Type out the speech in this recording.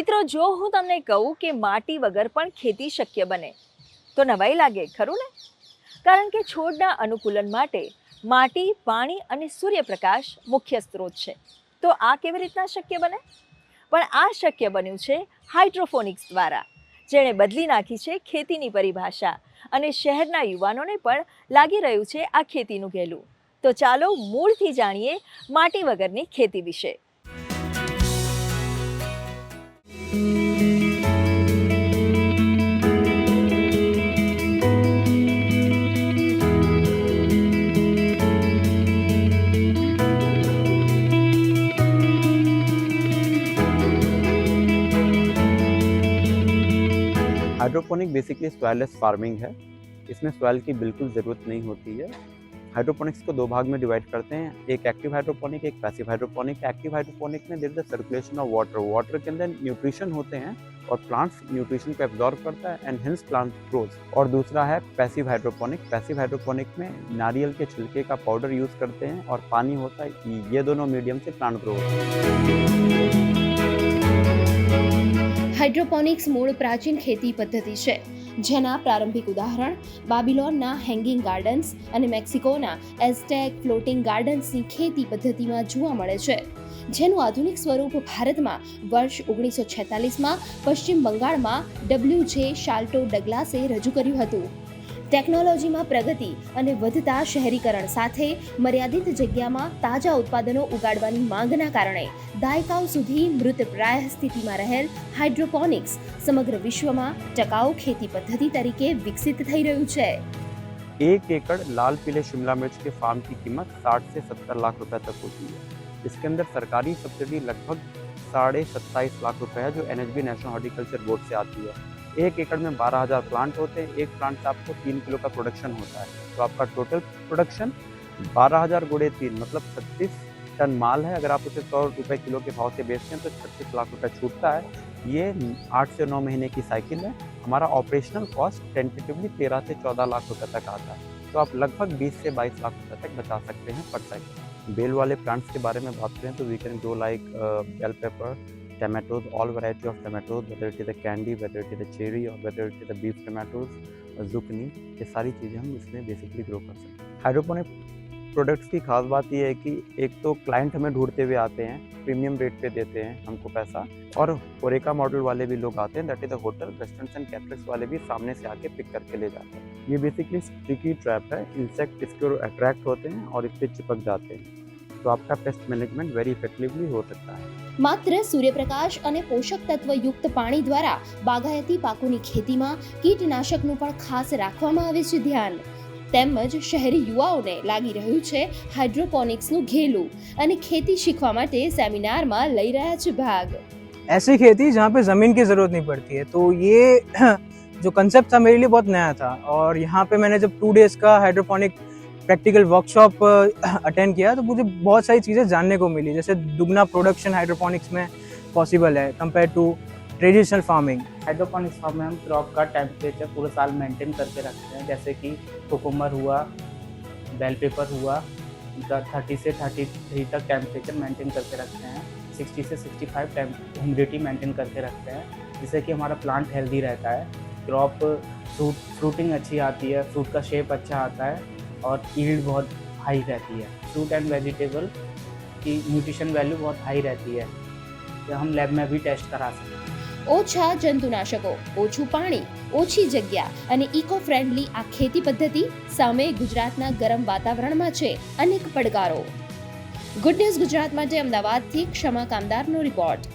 મિત્રો, જો હું તમને કહું કે માટી વગર પણ ખેતી શક્ય બને, તો નવાઈ લાગે, ખરું ને? કારણ કે છોડના અનુકૂલન માટે માટી, પાણી અને સૂર્યપ્રકાશ મુખ્ય સ્ત્રોત છે. તો આ કેવી રીતના શક્ય બને? પણ આ શક્ય બન્યું છે હાઇડ્રોફોનિક્સ દ્વારા, જેણે બદલી નાખી છે ખેતીની પરિભાષા અને શહેરના યુવાનોને પણ લાગી રહ્યું છે આ ખેતીનું ઘેલું તો ચાલો મૂળથી જાણીએ માટી વગરની ખેતી વિશે. हाइड्रोपोनिक बेसिकली सॉयलेस फ़ार्मिंग है। इसमें सॉयल की बिल्कुल ज़रूरत नहीं होती है। हाइड्रोपोनिक्स को दो भाग में डिवाइड करते हैं। एक एक्टिव हाइड्रोपोनिक एक पैसिव हाइड्रोपोनिक एक्टिव हाइड्रोपोनिक में there the circulation of water water के अंदर न्यूट्रिशन होते हैं और प्लांट्स न्यूट्रिशन को एब्जॉर्व करता है एंड हिंस प्लांट ग्रोथ और दूसरा है पैसिव हाइड्रोपोनिक पैसिव हाइड्रोपोनिक में नारियल के छिलके का पाउडर यूज़ करते हैं और पानी होता है ये दोनों मीडियम से प्लांट ग्रो होता है। हाइड्रोपोनिक्स मूल प्राचीन खेती पद्धति है જેના પ્રારંભિક ઉદાહરણ બાબિલોનના હેંગિંગ ગાર્ડન્સ અને મેક્સિકોના એઝટેક ફ્લોટિંગ ગાર્ડન્સની ખેતી પદ્ધતિમાં જોવા મળે છે, જેનું આધુનિક સ્વરૂપ ભારતમાં વર્ષ ઓગણીસો છેતાલીસમાં પશ્ચિમ બંગાળમાં ડબલ્યુ જે શાલ્ટો ડગલાસે રજૂ કર્યું હતું. ટેકનોલોજીમાં પ્રગતિ અને વધતા શહેરીકરણ સાથે મર્યાદિત જગ્યામાં તાજા ઉત્પાદનો ઉગાડવાની માંગના કારણે દાયકાઓ સુધી મૃતપ્રાય સ્થિતિમાં રહેલ હાઇડ્રોપોનિક્સ સમગ્ર વિશ્વમાં ટકાઉ ખેતી પદ્ધતિ તરીકે વિકસિત થઈ રહ્યું છે एक एकड़ लाल पीले शिमला मिर्च के फार्म की कीमत 60 से 70 लाख रुपए तक होती है इसके अंदर सरकारी सब्सिडी लगभग साढ़े सत्ताईस लाख रुपए है जो एनएचबी नेशनल हॉर्टिकल्चर बोर्ड से आती है एक एकड़ में बारह हज़ार प्लांट होते हैं। एक प्लांट से आपको तीन किलो का प्रोडक्शन होता है। तो आपका टोटल प्रोडक्शन बारह हज़ार गुड़े तीन मतलब छत्तीस टन माल है। अगर आप उसे सौ रुपये किलो के भाव से बेचते हैं तो छत्तीस लाख रुपए छूटता है। ये आठ से नौ महीने की साइकिल है। हमारा ऑपरेशनल कॉस्ट टेंटेटिवली तेरह से चौदह लाख रुपये तक आता है। तो आप लगभग 20 से 22 लाख रुपये तक बचा सकते हैं पर साइकिल। बेल वाले प्लांट्स के बारे में बात करें तो we can grow like bell pepper tomatoes, all variety of tomatoes, whether it is a candy, whether it is a cherry, or whether it is a beef tomatoes zucchini, ये सारी चीज़ें हम इसमें बेसिकली ग्रो कर सकते हैं। Hydroponic products की खास बात यह है कि एक तो क्लाइंट हमें ढूंढते हुए आते हैं प्रीमियम रेट पे देते हैं हमको पैसा, और ओरेका मॉडल वाले भी लोग आते हैं that is the hotel restaurants and caterings वाले भी सामने से आके पिक करके ले जाते हैं। ये बेसिकली स्टिकी ट्रैप है इंसेक्ट इसके अट्रैक्ट होते हैं और इस पर चिपक जाते हैं। तो आपका पेस्ट मैनेजमेंट वेरी इफेक्टिवली हो सकता है માત્ર સૂર્યપ્રકાશ અને પોષક તત્વયુક્ત પાણી દ્વારા બાગાયતી પાકોની ખેતીમાં કીટનાશકનું પણ ખાસ રાખવામાં આવે છે ધ્યાન તેમજ શહેરી યુવાઓને લાગી રહ્યું છે હાઇડ્રોપોનિક્સનું ઘેલું અને ખેતી શીખવા માટે સેમિનારમાં લઈ રહ્યા છે ભાગ ऐसी खेती जहाँ पे ज़मीन की ज़रूरत नहीं पड़ती है तो ये जो कंसेप्ट था मेरे लिए बहुत नया था और यहाँ पे मैंने जब टू डेज़ का हाइड्रोपोनिक प्रैक्टिकल वर्कशॉप अटेंड किया तो मुझे बहुत सारी चीज़ें जानने को मिली। जैसे दुगना प्रोडक्शन हाइड्रोपोनिक्स में पॉसिबल है compare to traditional farming hydroponics farm में हम क्रॉप का टेम्परेचर पूरे साल मेंटेन करके रखते हैं। जैसे कि कुकुम्बर हुआ बेल पेपर हुआ, उनका थर्टी से थर्टी थ्री तक टेम्परेचर मेंटेन करके रखते हैं। सिक्सटी से सिक्सटी फाइव टेम ह्यूमिडिटी मेंटेन करके रखते हैं, जिससे कि हमारा प्लांट हेल्दी रहता है। क्रॉप फ्रूट फ्रूटिंग अच्छी आती है फ्रूट का शेप अच्छा आता है। और ईल्ड बहुत हाई रहती है फ्रूट एंड वेजिटेबल की न्यूट्रिशन वैल्यू बहुत हाई रहती है तो हम लैब में भी टेस्ट करा सकते हैं ઓછા જંતુનાશકો ઓછું પાણી ઓછી જગ્યા અને ઇકો ફ્રેન્ડલી આ ખેતી પદ્ધતિ સામે ગુજરાતના ગરમ વાતાવરણમાં છે અનેક પડકારો ગુડ ન્યૂઝ ગુજરાત માટે અમદાવાદથી ક્ષમા કામદારનો રિપોર્ટ